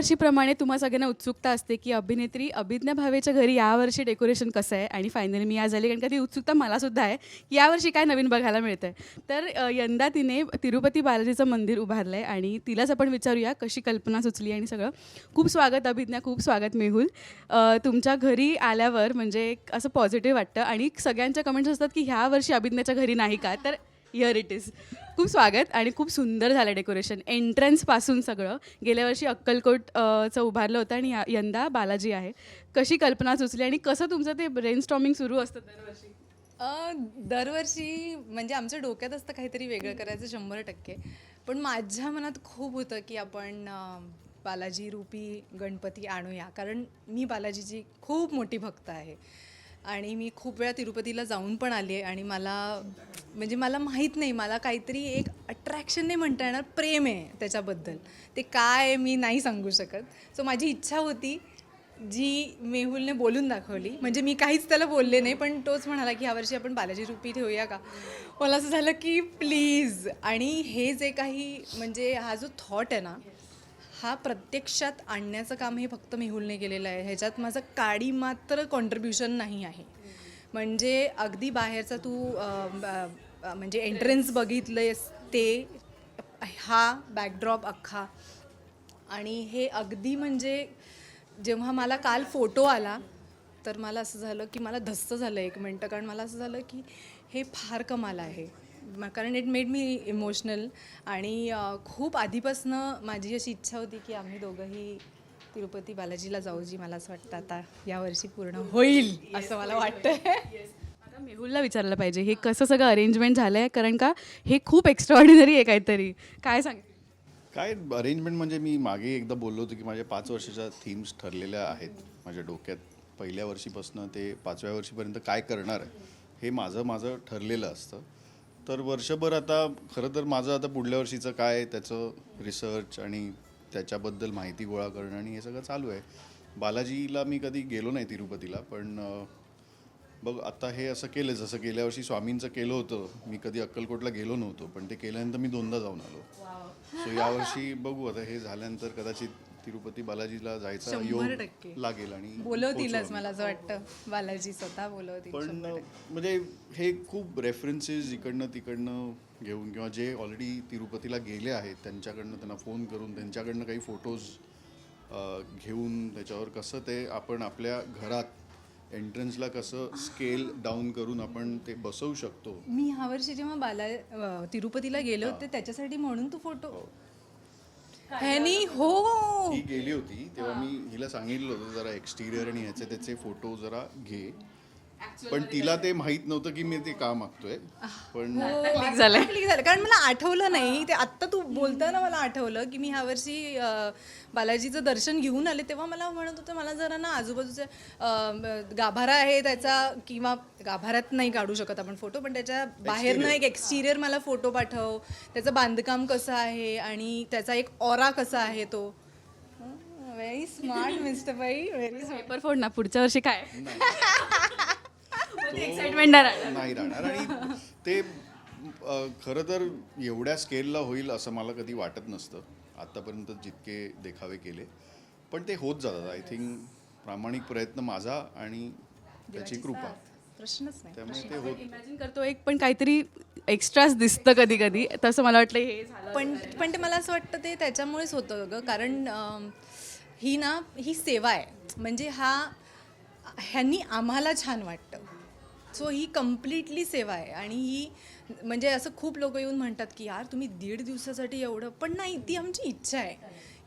दरवर्षीप्रमाणे तुम्हा सगळ्यांना उत्सुकता असते की अभिनेत्री अभिज्ञा भावेच्या घरी यावर्षी डेकोरेशन कसं आहे? आणि फायनली मी आज आली कारण का ती उत्सुकता मलासुद्धा आहे की यावर्षी काय नवीन बघायला मिळतं आहे तर अ, यंदा तिने तिरुपती बालाजीचं मंदिर उभारलं आहे आणि तिलाच आपण विचारूया कशी कल्पना सुचली आणि सगळं. खूप स्वागत अभिज्ञा खूप स्वागत मेहुल. अ, तुमच्या घरी आल्यावर म्हणजे एक असं पॉझिटिव्ह वाटतं आणि सगळ्यांच्या कमेंट्स असतात की ह्या वर्षी अभिज्ञाच्या घरी नाही का? तर हिअर इट इज खूप स्वागत आणि खूप सुंदर झालं डेकोरेशन एंट्रन्सपासून सगळं. गेल्या वर्षी अक्कलकोट चं उभारलं होतं आणि या- यंदा बालाजी आहे. कशी कल्पना सुचली आणि कसं तुमचं ते ब्रेनस्टॉमिंग सुरू असतं दरवर्षी? अ, दरवर्षी म्हणजे आमच्या डोक्यात असतं काहीतरी वेगळं करायचं शंभर टक्के. पण माझ्या मनात खूप होतं की आपण अ, बालाजी रूपी गणपती आणूया. कारण मी बालाजीची खूप मोठी भक्त आहे. आणि मी खूप वेळा तिरुपतीला जाऊन पण आली आहे आणि मला म्हणजे मला माहीत नाही मला काहीतरी एक अट्रॅक्शन नाही म्हणता येणार प्रेम आहे त्याच्याबद्दल. ते काय मी नाही सांगू शकत. सो माझी इच्छा होती जी मेहुलने बोलून दाखवली. म्हणजे मी काहीच त्याला बोलले नाही पण तोच म्हणाला की यावर्षी आपण बालाजी रुपी ठेवूया का? मला असं झालं की प्लीज. आणि हे जे काही म्हणजे हा जो थॉट आहे ना हा प्रत्यक्षात आणण्याचं काम हे फक्त मेहुलने केलेलं आहे. ह्याच्यात माझं काडी मात्र कॉन्ट्रीब्युशन नाही आहे. म्हणजे अगदी बाहेरचा तू म्हणजे एंट्रन्स बघितलंयस ते हा बॅकड्रॉप अख्खा. आणि हे अगदी म्हणजे जेव्हा मला काल फोटो आला तर मला असं झालं की मला धस्त झालं एक मिनटं. कारण मला असं झालं की हे फार कमाल आहे. कारण इट मेड मी इमोशनल आणि खूप आधीपासनं माझी अशी इच्छा होती की आम्ही दोघंही तिरुपती बालाजीला जाऊ जी मला असं वाटतं आता यावर्षी पूर्ण होईल असं मला वाटतं आता मेहुलला विचारलं पाहिजे हे कसं सगळं अरेंजमेंट झालं आहे कारण का हे खूप एक्स्ट्रॉर्डिनरी आहे काहीतरी. काय सांग काय अरेंजमेंट म्हणजे मी मागे एकदा बोललो होतो की माझ्या पाच वर्षाच्या थीम्स ठरलेल्या आहेत. माझ्या डोक्यात पहिल्या वर्षीपासून ते पाचव्या वर्षीपर्यंत काय करणार आहे हे माझं माझं ठरलेलं असतं. तर वर्षभर आता खरं तर माझं आता पुढल्या वर्षीचं काय त्याचं रिसर्च आणि त्याच्याबद्दल माहिती गोळा करणं आणि हे सगळं चालू आहे. बालाजीला मी कधी गेलो नाही तिरुपतीला पण बघ आता हे असं केलं जसं गेल्या वर्षी स्वामींचं केलं होतं मी कधी अक्कलकोटला गेलो नव्हतो पण ते केल्यानंतर मी दोनदा जाऊन आलो. सो यावर्षी बघू आता हे झाल्यानंतर कदाचित तिरुपती बालाजीला जायचा शंभर योग टक्के. लागेल आणि बोलवतीलच पोहोचू मला असं वाटतं बालाजी स्वतः बोलवतील पण शंभर टक्के. म्हणजे हे खूप रेफरन्सेस इकडनं तिकडनं घेऊन किंवा जे ऑलरेडी तिरुपतीला गेले आहेत त्यांच्याकडनं त्यांना फोन करून त्यांच्याकडनं काही फोटोज घेऊन त्याच्यावर कसं ते आपण आपल्या घरात एंट्रन्सला कसं स्केल डाऊन करून आपण ते बसवू शकतो मी ह्या वर्षी जेव्हा बाला अ, तिरुपतीला गेले होते त्याच्यासाठी म्हणून तू फोटो ह्यानी हो. ही गेली होती तेव्हा मी हिला सांगितलं होतं जरा एक्सटिरियर आणि ह्याचे त्याचे फोटो जरा घे. पण तिला ते माहीत नव्हतं की मी ते का मागतोय. पण क्लिक झालंय क्लिक झालं. कारण मला आठवलं नाही. ते आत्ता तू बोलताना मला आठवलं की मी ह्या वर्षी अ, बालाजीचं दर्शन घेऊन आले. तेव्हा मला म्हणत होतं मला जरा ना आजूबाजूचा अ, गाभारा आहे त्याचा किंवा गाभाऱ्यात नाही काढू शकत आपण फोटो पण त्याच्या बाहेरनं एक एक्सटिरियर मला फोटो पाठव. त्याचं बांधकाम कसं आहे आणि त्याचा एक ऑरा कसा आहे तो. व्हेरी स्मार्ट मिस्टर बाई. व्हेरी पेपर फोड ना पुढच्या वर्षी काय? एक्साइटमेंट नाही नाही राहणार. आणि ते खरं तर एवढ्या स्केलला होईल असं मला कधी वाटत नसतं. आत्तापर्यंत जितके देखावे केले. पण ते होत जातात. आय थिंक प्रामाणिक प्रयत्न माझा आणि त्याची कृपा. प्रश्नच नाही. त्यामुळे ते होत इमॅजिन करतो एक पण काहीतरी एक्स्ट्राच दिसतं कधी कधी तसं मला वाटलं हे झालं. पण पण ते मला असं वाटतं ते त्याच्यामुळेच होतं ग कारण ही ना ही सेवा आहे. म्हणजे हा ह्यांनी आम्हाला छान वाटतं. सो ही कम्प्लिटली सेवा आहे. आणि ही म्हणजे असं खूप लोक येऊन म्हणतात की यार तुम्ही दीड दिवसासाठी एवढं. पण नाही ती आमची इच्छा आहे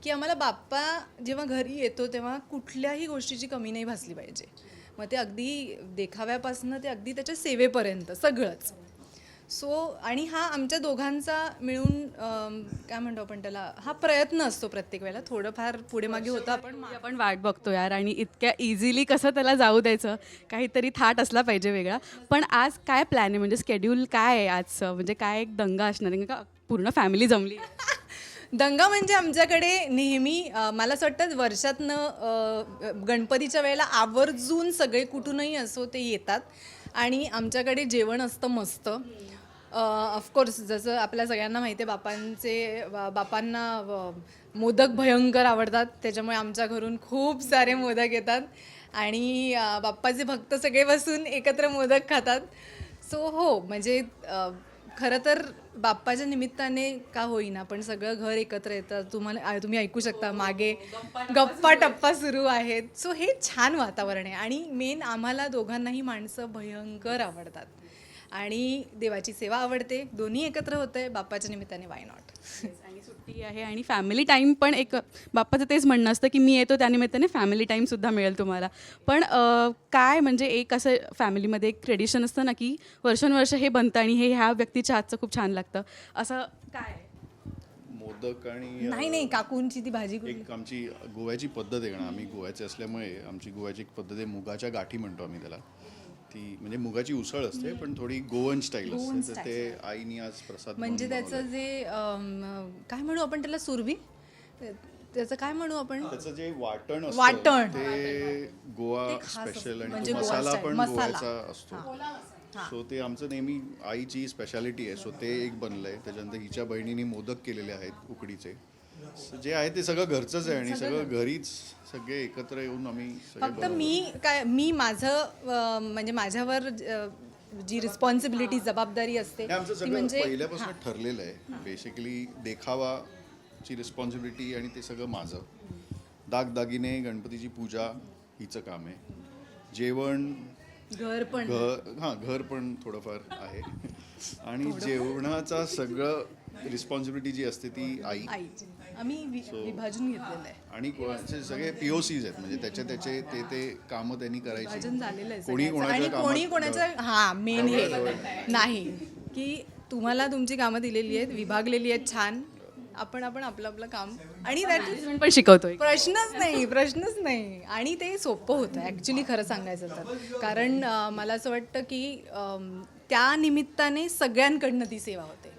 की आम्हाला बाप्पा जेव्हा घरी येतो तेव्हा कुठल्याही गोष्टीची कमी नाही भासली पाहिजे. मग ते अगदी देखाव्यापासनं ते अगदी त्याच्या सेवेपर्यंत सगळंच. सो आणि हा आमच्या दोघांचा मिळून काय म्हणतो आपण त्याला हा प्रयत्न असतो प्रत्येक वेळेला. थोडंफार पुढे मागे होतं आपण आपण वाट बघतो यार आणि इतक्या इझिली कसं त्याला जाऊ द्यायचं काहीतरी थाट असला पाहिजे वेगळा. पण आज काय प्लॅन आहे? म्हणजे स्केड्यूल काय आहे आजचं? म्हणजे काय एक दंगा असणार आहे? का पूर्ण फॅमिली जमली दंगा म्हणजे आमच्याकडे नेहमी मला असं वाटतं वर्षातनं गणपतीच्या वेळेला आवर्जून सगळे कुठूनही असो ते येतात. आणि आमच्याकडे जेवण असतं मस्त. ऑफकोर्स जसं आपल्या सगळ्यांना माहिती आहे बापांचे बापांना मोदक भयंकर आवडतात. त्याच्यामुळे आमच्या घरून खूप सारे मोदक येतात. आणि बाप्पाचे भक्त सगळे बसून एकत्र मोदक खातात. सो हो म्हणजे खरं तर बाप्पाच्या निमित्ताने का होईना पण सगळं घर एकत्र येतं. तुम्हाला आ- तुम्ही ऐकू शकता मागे गप्पा टप्पा सुरू आहेत. सो हे छान वातावरण आहे. आणि मेन आम्हाला दोघांनाही माणसं भयंकर आवडतात. आणि देवाची सेवा आवडते. दोन्ही एकत्र होतंय. बाप्पाच्या निमित्ताने वाय नॉट आणि सुट्टी आहे आणि फॅमिली टाईम पण एक बाप्पाचं तेच म्हणणं असतं की मी येतो त्यानिमित्ताने फॅमिली टाईमसुद्धा मिळेल तुम्हाला. पण अं, काय म्हणजे एक असं फॅमिलीमध्ये एक ट्रेडिशन असतं ना की वर्षानुवर्ष हे बनतं आणि हे ह्या व्यक्तीच्या हातचं खूप छान लागतं. असं काय आहे? मोदक आणि नाही नाही काकूंची ती भाजी कुठली? एक आमची गोव्याची पद्धत आहे ना. आम्ही गोव्याचे असल्यामुळे आमची गोव्याची एक पद्धत आहे. मुगाच्या गाठी म्हणतो आम्ही त्याला. ती म्हणजे मुगाची उसळ असते पण थोडी गोवन स्टाईल असते. तर ते आईनी आज प्रसाद म्हणजे म्हणून त्याचं जे अम, काय म्हणू आपण त्याला सुरभी? त्याचं काय म्हणू आपण. त्याचं जे वाटण असतं वाटण. ते गोवा ते खास स्पेशल. आणि म्हणजे तो गोवा मसाला style. पण मसाला. गोव्याचा असतो. सो ते आमचं नेहमी आईची स्पेशालिटी आहे. सो ते एक बनलंय. त्याच्यानंतर हिच्या बहिणीने मोदक केलेले आहेत उकडीचे. जे आहे ते सगळं घरचंच आहे आणि सगळं घरीच. सगळे एकत्र येऊन आम्ही सगळे फक्त मी काय मी माझं म्हणजे माझ्यावर जी रिस्पॉन्सिबिलिटी जबाबदारी असते आमचं ती सगळं म्हणजे पहिल्यापासून ठरलेलं आहे. बेसिकली देखावाची रिस्पॉन्सिबिलिटी आणि ते सगळं माझं. दागदागिने गणपतीची पूजा हिचं काम आहे. जेवण घर पण. घर हां घर पण थोडंफार आहे. आणि जेवणाचा सगळं रिस्पॉन्सिबिलिटी जी असते ती आई. आम्ही वि- विभाजून घेतलेलं आहे. आणि कोणाचे सगळे पीओसीज आहेत म्हणजे त्याचे त्याचे ते ते कामं त्यांनी करायची. विभाजन झालेलं आहे कोणी सगळ्याचं. कोणाच्या आणि कोणी कामात कोणाच्या हा मेन हे नाही की तुम्हाला तुमची कामं दिलेली आहेत विभागलेली आहेत छान. आपण आपण आपलं आपलं काम आणि इज पण शिकवतोय. प्रश्नच नाही प्रश्नच नाही. आणि ते सोपं होतं ॲक्च्युली खरं सांगायचं तर. कारण अं, मला असं वाटतं की अं, त्या निमित्ताने सगळ्यांकडनं ती सेवा होते.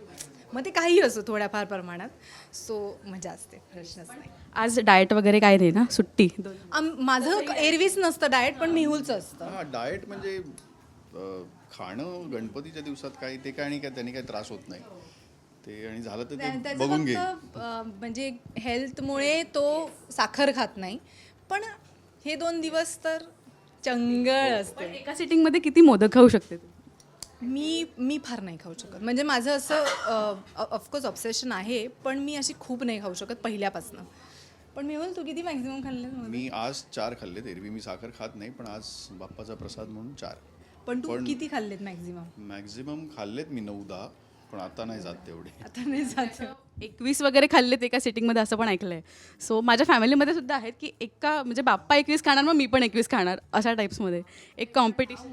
मग ते काही असो थोड्याफार प्रमाणात. सो मजा असते. प्रश्नच नाही. आज डाएट वगैरे काय नाही ना? सुट्टी. आम- माझं एरवीच नसतं डाएट पण मेहुलचं असतं. हा डाएट म्हणजे अं, खाणं गणपतीच्या दिवसात काही ते काय आणि काय त्यांनी काही त्रास होत नाही. ते आणि झालं तर त्या- ते त्याचं बघून फक्त अं, म्हणजे हेल्थमुळे तो साखर खात नाही. पण हे दोन दिवस तर चंगळ असते. एका सिटिंगमध्ये किती मोदक खाऊ शकते तू? मी मी फार नाही खाऊ शकत. म्हणजे माझं असं ऑफकोर्स ऑब्सेशन आहे पण मी अशी खूप नाही खाऊ शकत पहिल्यापासनं. पण मी बोल तू किती मॅक्झिमम खाल्ले मी आज चार खाल्लेत एरवी मी साखर खात नाही पण आज बाप्पाचा प्रसाद म्हणून चार. पण तू किती खाल्लेत मॅक्झिमम मॅक्झिमम खाल्लेत मी नऊ दहा पण आता नाही जात तेवढे. आता नाही जात. एकवीस वगैरे खाल्लेत एका सिटिंगमध्ये असं पण ऐकलंय. सो माझ्या फॅमिलीमध्ये सुद्धा आहेत की एका म्हणजे बाप्पा एकवीस खाणार मग मी पण एकवीस खाणार अशा टाईप्समध्ये एक कॉम्पिटिशन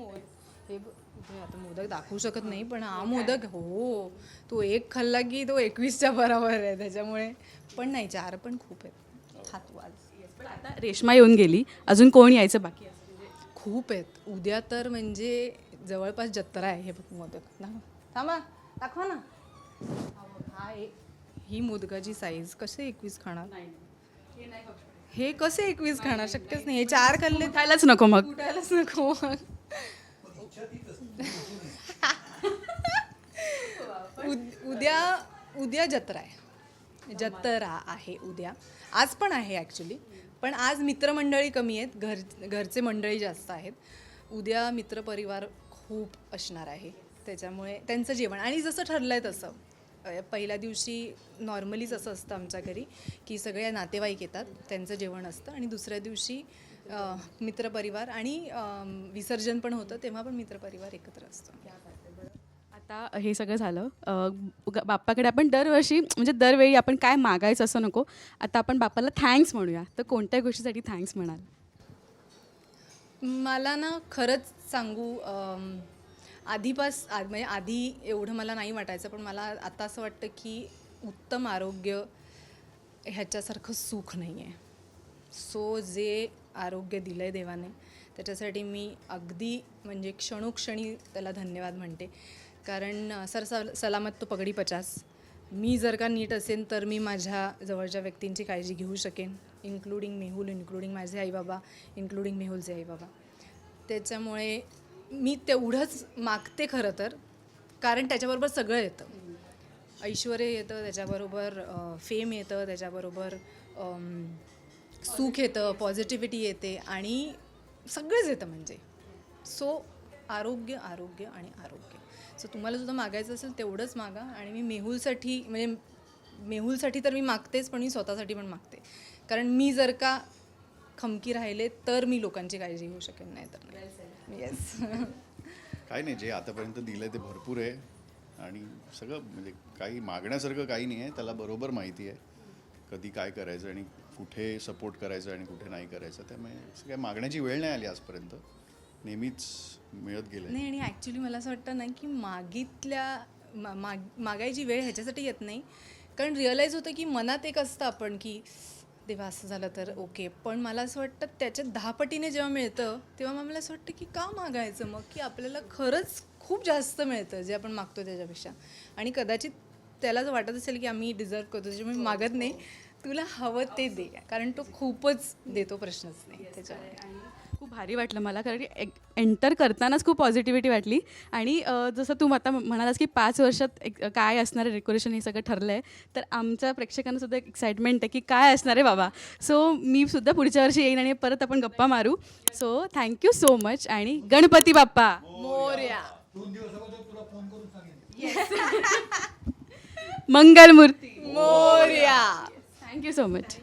आता मोदक दाखवू शकत नाही पण हा मोदक हो. तो एक खाल्ला की तो एकवीसच्या बरोबर आहे त्याच्यामुळे. पण नाही चार पण खूप आहेत. खातो आज आता रेश्मा येऊन गेली. अजून कोण यायचं बाकी? खूप आहेत. उद्या तर म्हणजे जवळपास जत्रा आहे हे बघ मोदक. थांबा दाखवा ना. हा ही मोदकाची साईज कसे एकवीस खाणार? हे कसे एकवीस खाणार? शक्यच नाही. हे चार खाल्ले खायलाच नको मग. उठायलाच नको मग. उद- उद्या उद्या जत्रा आहे. जत्रा आहे उद्या. आज पण आहे ॲक्च्युली पण आज मित्रमंडळी कमी आहेत. घर घरचे मंडळी जास्त आहेत. उद्या मित्रपरिवार खूप असणार आहे. त्याच्यामुळे त्यांचं जेवण. आणि जसं ठरलं आहे तसं पहिल्या दिवशी नॉर्मलीच असं असतं आमच्या घरी की सगळ्या नातेवाईक येतात. त्यांचं जेवण असतं. आणि दुसऱ्या दिवशी मित्रपरिवार आणि विसर्जन पण होतं तेव्हा पण मित्रपरिवार एकत्र असतो. आता हे सगळं झालं. बाप्पाकडे आपण दरवर्षी म्हणजे दरवेळी आपण काय मागायचं असं नको. आता आपण बाप्पाला थँक्स म्हणूया. तर कोणत्या गोष्टीसाठी थँक्स म्हणाल? मला ना खरंच सांगू आधीपास आ- म्हणजे आधी एवढं मला नाही वाटायचं पण मला आता असं वाटतं की उत्तम आरोग्य ह्याच्यासारखं सुख नाही आहे सो जे आरोग्य दिलं आहे देवाने. त्याच्यासाठी मी अगदी म्हणजे क्षणोक्षणी त्याला धन्यवाद म्हणते. कारण सर सल सलामत तो पगडी पचास. मी जर का नीट असेन तर मी माझ्या जवळच्या व्यक्तींची काळजी घेऊ शकेन. इन्क्लुडिंग मेहुल इन्क्लुडिंग माझे आईबाबा इन्क्लुडिंग मेहुलचे आईबाबा. त्याच्यामुळे मी तेवढंच मागते खरं तर. कारण त्याच्याबरोबर सगळं येतं. ऐश्वर येतं त्याच्याबरोबर फेम येतं त्याच्याबरोबर सुख येतं पॉझिटिव्हिटी येते आणि सगळंच येतं म्हणजे. सो आरोग्य आरोग्य आणि आरोग्य. सो तुम्हाला सुद्धा मागायचं असेल तेवढंच मागा आणि मी मेहुलसाठी म्हणजे मेहुलसाठी तर मी मागतेच पण मी स्वतःसाठी पण मागते. कारण मी जर का खमकी राहिले तर मी लोकांची काळजी घेऊ शकेन नाही. तर येस काय नाही जे आतापर्यंत दिलं ते भरपूर आहे. आणि सगळं म्हणजे काही मागण्यासारखं काही नाही आहे त्याला बरोबर माहिती आहे. कधी काय करायचं आणि कुठे सपोर्ट करायचं आणि कुठे नाही करायचं त्यामुळे असं काय मागण्याची वेळ नाही आली आजपर्यंत. नेहमीच मिळत गेलं नाही आणि ॲक्च्युली मला असं वाटतं ना की मागितल्या मा माग मागायची वेळ ह्याच्यासाठी येत नाही. कारण रिअलाईज होतं की मनात एक असतं आपण की देवा असं झालं तर ओके पण मला असं वाटतं त्याच्या दहा पटीने जेव्हा मिळतं तेव्हा मग मला असं वाटतं की का मागायचं मग? की आपल्याला खरंच खूप जास्त मिळतं जे आपण मागतो त्याच्यापेक्षा. आणि कदाचित त्याला जर वाटत असेल की आम्ही डिझर्व करतो त्याच्यामुळे मी मागत नाही. तुला हवं ते दे कारण तो खूपच देतो प्रश्नच नाही त्याच्यामुळे आणि खूप भारी वाटलं मला कारण एंटर करतानाच खूप पॉझिटिव्हिटी वाटली. आणि अ, जसं तू आता म्हणालास की पाच वर्षात एक काय असणार आहे डेकोरेशन हे सगळं ठरलं आहे तर आमच्या प्रेक्षकांना सुद्धा एक एक्साइटमेंट आहे की काय असणार आहे बाबा. सो मी सुद्धा पुढच्या वर्षी येईन आणि परत आपण गप्पा मारू. सो थँक्यू सो मच आणि Ganpati Bappa. Morya. Mangalmurti. Morya. Thank you so much